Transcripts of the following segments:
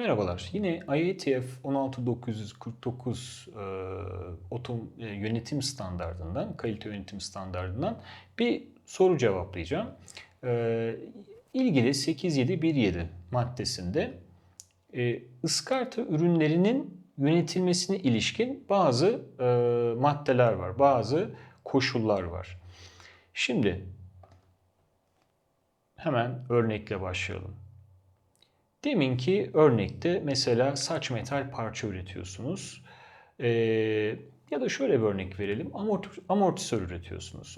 Merhabalar. Yine IATF 16949 e, otom, e, yönetim standardından, kalite yönetim standardından bir soru cevaplayacağım. E, ilgili 8717 maddesinde e, ıskarta ürünlerinin yönetilmesine ilişkin bazı e, maddeler var, bazı koşullar var. Şimdi hemen örnekle başlayalım. Deminki örnekte mesela saç metal parça üretiyorsunuz. Ee, ya da şöyle bir örnek verelim. Amorti- amortisör üretiyorsunuz.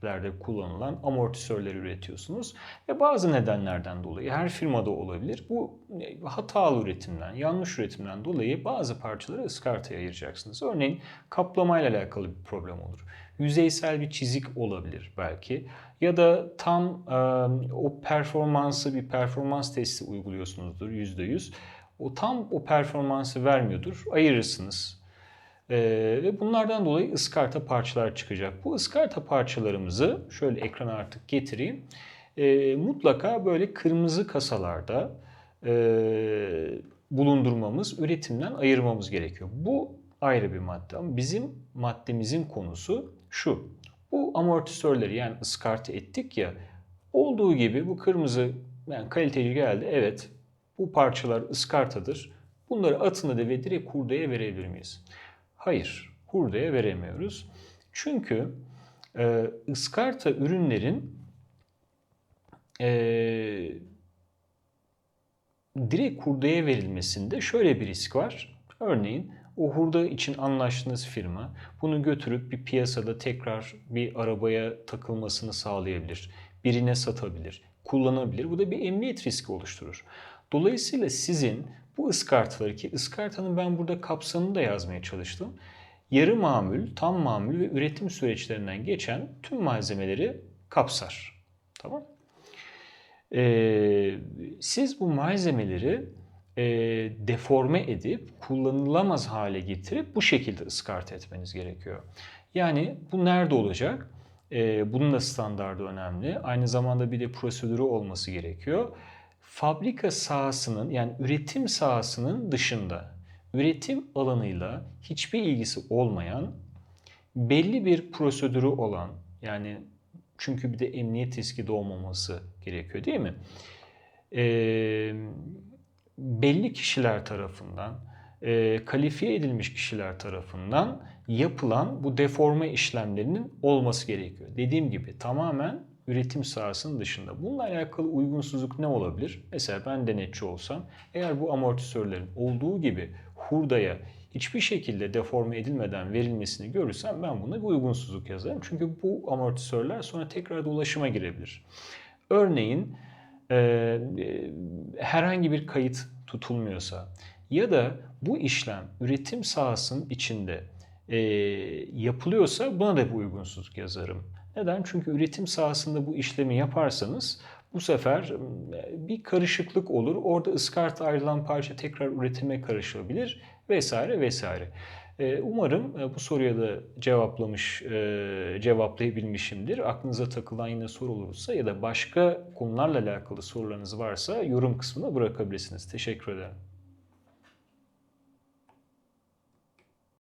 Otomotivlerde kullanılan amortisörler üretiyorsunuz. Ve bazı nedenlerden dolayı her firmada olabilir. Bu e, hatalı üretimden, yanlış üretimden dolayı bazı parçaları ıskartaya ayıracaksınız. Örneğin kaplamayla alakalı bir problem olur. Yüzeysel bir çizik olabilir belki. Ya da tam e, o performansı bir performans testi uyguluyorsunuzdur %100. O tam o performansı vermiyordur. Ayırırsınız. E, ve bunlardan dolayı ıskarta parçalar çıkacak. Bu ıskarta parçalarımızı şöyle ekrana artık getireyim. E, mutlaka böyle kırmızı kasalarda e, bulundurmamız, üretimden ayırmamız gerekiyor. Bu ayrı bir madde ama bizim maddemizin konusu şu. Bu amortisörleri yani ıskartı ettik ya olduğu gibi bu kırmızı yani kaliteci geldi evet bu parçalar ıskartadır. Bunları atın da ve direkt hurdaya verebilir miyiz? Hayır hurdaya veremiyoruz. Çünkü e, ıskarta ürünlerin e, direkt hurdaya verilmesinde şöyle bir risk var. Örneğin o hurda için anlaştığınız firma bunu götürüp bir piyasada tekrar bir arabaya takılmasını sağlayabilir. Birine satabilir, kullanabilir. Bu da bir emniyet riski oluşturur. Dolayısıyla sizin bu ıskartaları ki ıskartanın ben burada kapsamını da yazmaya çalıştım. Yarı mamül, tam mamül ve üretim süreçlerinden geçen tüm malzemeleri kapsar. Tamam ee, siz bu malzemeleri e, deforme edip kullanılamaz hale getirip bu şekilde ıskart etmeniz gerekiyor. Yani bu nerede olacak? E, bunun da standardı önemli. Aynı zamanda bir de prosedürü olması gerekiyor. Fabrika sahasının yani üretim sahasının dışında üretim alanıyla hiçbir ilgisi olmayan belli bir prosedürü olan yani çünkü bir de emniyet riski doğmaması gerekiyor değil mi? Ee, belli kişiler tarafından, e, kalifiye edilmiş kişiler tarafından yapılan bu deforme işlemlerinin olması gerekiyor. Dediğim gibi tamamen üretim sahasının dışında. Bununla alakalı uygunsuzluk ne olabilir? Mesela ben denetçi olsam eğer bu amortisörlerin olduğu gibi hurdaya hiçbir şekilde deforme edilmeden verilmesini görürsem ben buna bir uygunsuzluk yazarım. Çünkü bu amortisörler sonra tekrar dolaşıma girebilir. Örneğin e, e, herhangi bir kayıt tutulmuyorsa ya da bu işlem üretim sahasının içinde e, yapılıyorsa buna da bir uygunsuzluk yazarım. Neden? Çünkü üretim sahasında bu işlemi yaparsanız bu sefer bir karışıklık olur. Orada ıskart ayrılan parça tekrar üretime karışabilir vesaire vesaire. Umarım bu soruya da cevaplamış, cevaplayabilmişimdir. Aklınıza takılan yine soru olursa ya da başka konularla alakalı sorularınız varsa yorum kısmına bırakabilirsiniz. Teşekkür ederim.